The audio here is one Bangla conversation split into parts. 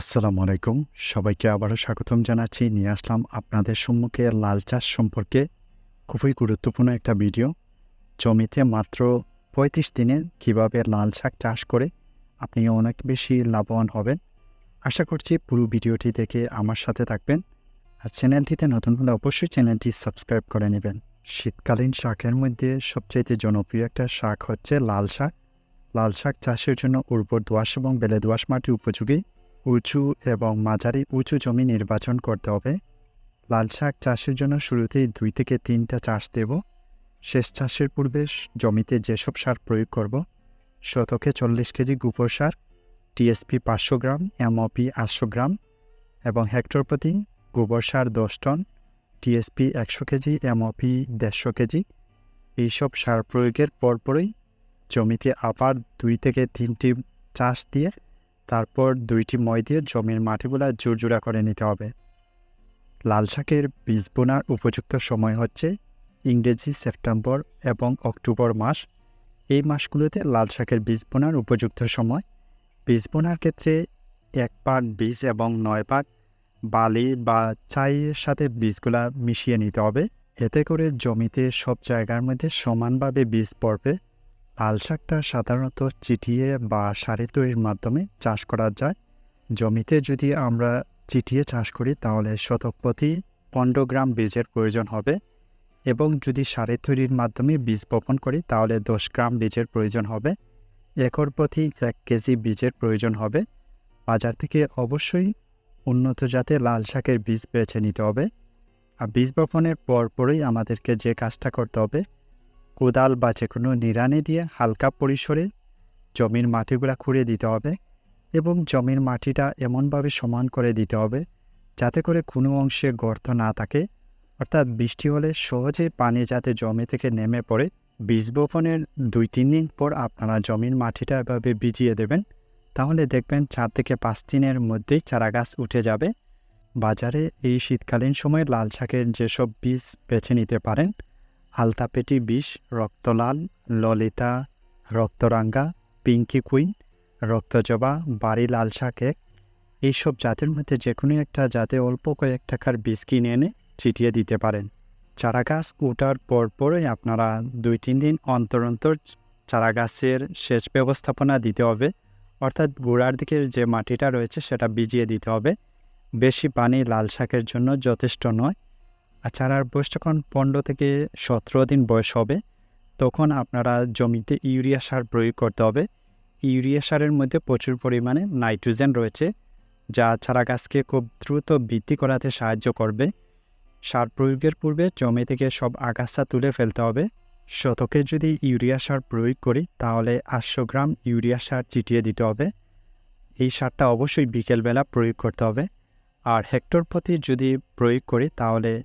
আসসালামু আলাইকুম। সবাইকে আবারও স্বাগতম জানাচ্ছি। নিয়ে আসলাম আপনাদের সম্মুখে লাল চাষ সম্পর্কে খুবই গুরুত্বপূর্ণ একটা ভিডিও। জমিতে মাত্র পঁয়ত্রিশ দিনে কীভাবে লাল শাক চাষ করে আপনি অনেক বেশি লাভবান হবেন। আশা করছি পুরো ভিডিওটি দেখে আমার সাথে থাকবেন। আর চ্যানেলটিতে নতুন হলে অবশ্যই চ্যানেলটি সাবস্ক্রাইব করে নেবেন। শীতকালীন শাকের মধ্যে সবচাইতে জনপ্রিয় একটা শাক হচ্ছে লাল শাক। লাল শাক চাষের জন্য উর্বর দোয়াশ এবং বেলে দোয়াশ মাটি উপযোগী। উঁচু এবং মাঝারি উঁচু জমি নির্বাচন করতে হবে। লাল শাক চাষের জন্য শুরুতেই দুই থেকে তিনটা চাষ দেব। শেষ চাষের পূর্বে জমিতে যেসব সার প্রয়োগ করব, শতকে চল্লিশ কেজি গোবর সার, টিএসপি পাঁচশো গ্রাম, এমওপি আটশো গ্রাম এবং হেক্টর প্রতি গোবর সার দশ টন, টিএসপি একশো কেজি, এমওপি দেড়শো কেজি। এইসব সার প্রয়োগের পরপরই জমিতে আবার দুই থেকে তিনটি চাষ দিয়ে তারপর দুইটি মই দিয়ে জমির মাটিগুলা জোরজোড়া করে নিতে হবে। লাল শাকের বীজ বোনার উপযুক্ত সময় হচ্ছে ইংরেজি সেপ্টেম্বর এবং অক্টোবর মাস। এই মাসগুলোতে লাল শাকের বীজ বোনার উপযুক্ত সময়। বীজ বোনার ক্ষেত্রে এক ভাগ বীজ এবং নয় পাক বালি বা চাইয়ের সাথে বীজগুলা মিশিয়ে নিতে হবে। এতে করে জমিতে সব জায়গার মধ্যে সমানভাবে বীজ পড়বে। লাল শাকটা সাধারণত চিটিয়ে বা সারি তৈরির মাধ্যমে চাষ করা যায়। জমিতে যদি আমরা চিটিয়ে চাষ করি, তাহলে শতক প্রতি পনেরো গ্রাম বীজের প্রয়োজন হবে এবং যদি সারি তৈরির মাধ্যমে বীজ বপন করি, তাহলে দশ গ্রাম বীজের প্রয়োজন হবে। একর প্রতি এক কেজি বীজের প্রয়োজন হবে। বাজার থেকে অবশ্যই উন্নত জাতের লাল শাকের বীজ বেছে নিতে হবে। আর বীজ বপনের পরপরই আমাদেরকে যে কাজটা করতে হবে কোদাল বা যে কোনো নিড়ানি দিয়ে হালকা পরিসরে জমির মাটিগুলা খুঁড়ে দিতে হবে এবং জমির মাটিটা এমনভাবে সমান করে দিতে হবে যাতে করে কোনো অংশে গর্ত না থাকে। অর্থাৎ বৃষ্টি হলে সহজে পানি যাতে জমি থেকে নেমে পড়ে। বীজ বপনের দুই তিন দিন পর আপনারা জমির মাটিটা এভাবে ভিজিয়ে দেবেন। তাহলে দেখবেন চার থেকে পাঁচ দিনের মধ্যেই চারা গাছ উঠে যাবে। বাজারে এই শীতকালীন সময় লাল শাকের যেসব বীজ বেছে নিতে পারেন আলতাপেটি বিষ, রক্তলাল, ললিতা, রক্তরাঙ্গা, পিঙ্কি কুইন, রক্তজবা, বাড়ি লাল শাক এক এইসব জাতের মধ্যে যে কোনো একটা জাতে অল্প কয়েক টাকার বীজ কিনে এনে ছিটিয়ে দিতে পারেন। চারা গাছ ওঠার পর পরই আপনারা দুই তিন দিন অন্তর অন্তর চারা গাছের সেচ ব্যবস্থাপনা দিতে হবে। অর্থাৎ গোড়ার দিকে যে মাটিটা রয়েছে সেটা ভিজিয়ে দিতে হবে। বেশি পানি লাল শাকের জন্য যথেষ্ট নয়। আর চারার বয়স যখন পনেরো থেকে সতেরো দিন বয়স হবে, তখন আপনারা জমিতে ইউরিয়া সার প্রয়োগ করতে হবে। ইউরিয়া সারের মধ্যে প্রচুর পরিমাণে নাইট্রোজেন রয়েছে, যা চারা গাছকে খুব দ্রুত বৃদ্ধি করাতে সাহায্য করবে। সার প্রয়োগের পূর্বে জমি থেকে সব আগাছা তুলে ফেলতে হবে। শতকে যদি ইউরিয়া সার প্রয়োগ করি, তাহলে আটশো গ্রাম ইউরিয়া সার চিটিয়ে দিতে হবে। এই সারটা অবশ্যই বিকেলবেলা প্রয়োগ করতে হবে। আর হেক্টর প্রতি যদি প্রয়োগ করি, তাহলে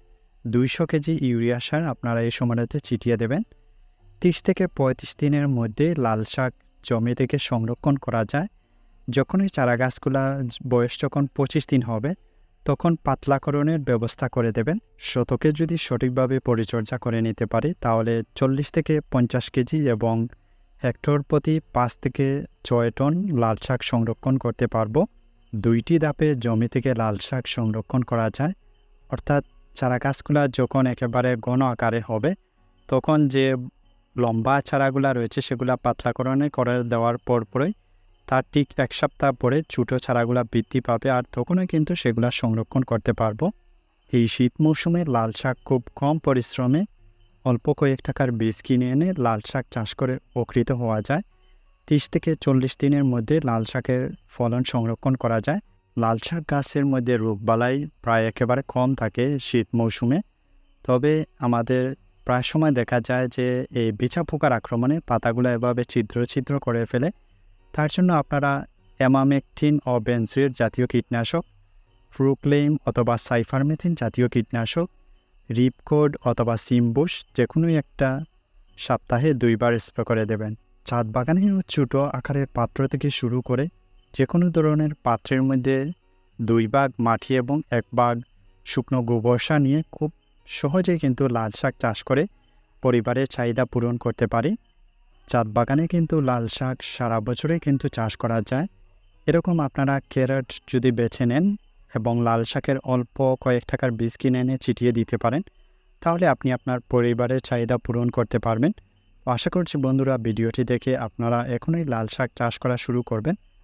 দুইশো কেজি ইউরিয়া সার আপনারা এই সময়টাতে ছিটিয়ে দেবেন। তিরিশ থেকে পঁয়ত্রিশ দিনের মধ্যে লাল শাক জমি থেকে সংরক্ষণ করা যায়। যখনই চারা গাছগুলা বয়স যখন পঁচিশ দিন হবে, তখন পাতলাকরণের ব্যবস্থা করে দেবেন। শতকে যদি সঠিকভাবে পরিচর্যা করে নিতে পারি, তাহলে চল্লিশ থেকে পঞ্চাশ কেজি এবং হেক্টর প্রতি পাঁচ থেকে ছয় টন লাল শাক সংরক্ষণ করতে পারব। দুইটি ধাপে জমি থেকে লাল শাক সংরক্ষণ করা যায়। অর্থাৎ চারা গাছগুলা যখন একেবারে ঘন আকারে হবে, তখন যে লম্বা চারাগুলা রয়েছে সেগুলা পাতলাকরণে করে দেওয়ার পর পরই তার ঠিক এক সপ্তাহ পরে ছোটো চারাগুলা বৃদ্ধি পাবে আর তখনও কিন্তু সেগুলো সংরক্ষণ করতে পারব। এই শীত মৌসুমে লাল শাক খুব কম পরিশ্রমে অল্প কয়েক টাকার বীজ কিনে এনে লাল শাক চাষ করে উপকৃত হওয়া যায়। তিরিশ থেকে চল্লিশ দিনের মধ্যে লাল শাকের ফলন সংরক্ষণ করা যায়। লাল শাক গাছের মধ্যে রোগবালাই প্রায় একেবারে কম থাকে শীত মৌসুমে। তবে আমাদের প্রায় সময় দেখা যায় যে এই বিছা পোকার আক্রমণে পাতাগুলো এভাবে ছিদ্র ছিদ্র করে ফেলে। তার জন্য আপনারা অ্যামামেকটিন ও বেনজুয়ের জাতীয় কীটনাশক ফ্রুক্লেম অথবা সাইফারমেথিন জাতীয় কীটনাশক, রিপকোড অথবা সিমবুশ যে কোনো একটা সপ্তাহে দুইবার স্প্রে করে দেবেন। ছাদ বাগানে ছোটো আকারের পাত্র থেকে শুরু করে যে কোনো ধরনের পাত্রের মধ্যে দুই ভাগ মাটি এবং এক ভাগ শুকনো গোবর সার নিয়ে খুব সহজেই কিন্তু লাল শাক চাষ করে পরিবারের চাহিদা পূরণ করতে পারি। চাঁদ বাগানে কিন্তু লাল শাক সারা বছরে কিন্তু চাষ করা যায়। এরকম আপনারা ক্যারেট যদি বেছে নেন এবং লাল শাকের অল্প কয়েক টাকার বীজ কিনে এনে চিটিয়ে দিতে পারেন, তাহলে আপনি আপনার পরিবারের চাহিদা পূরণ করতে পারবেন। আশা করছি বন্ধুরা ভিডিওটি দেখে আপনারা এখনই লাল শাক চাষ করা শুরু করবেন।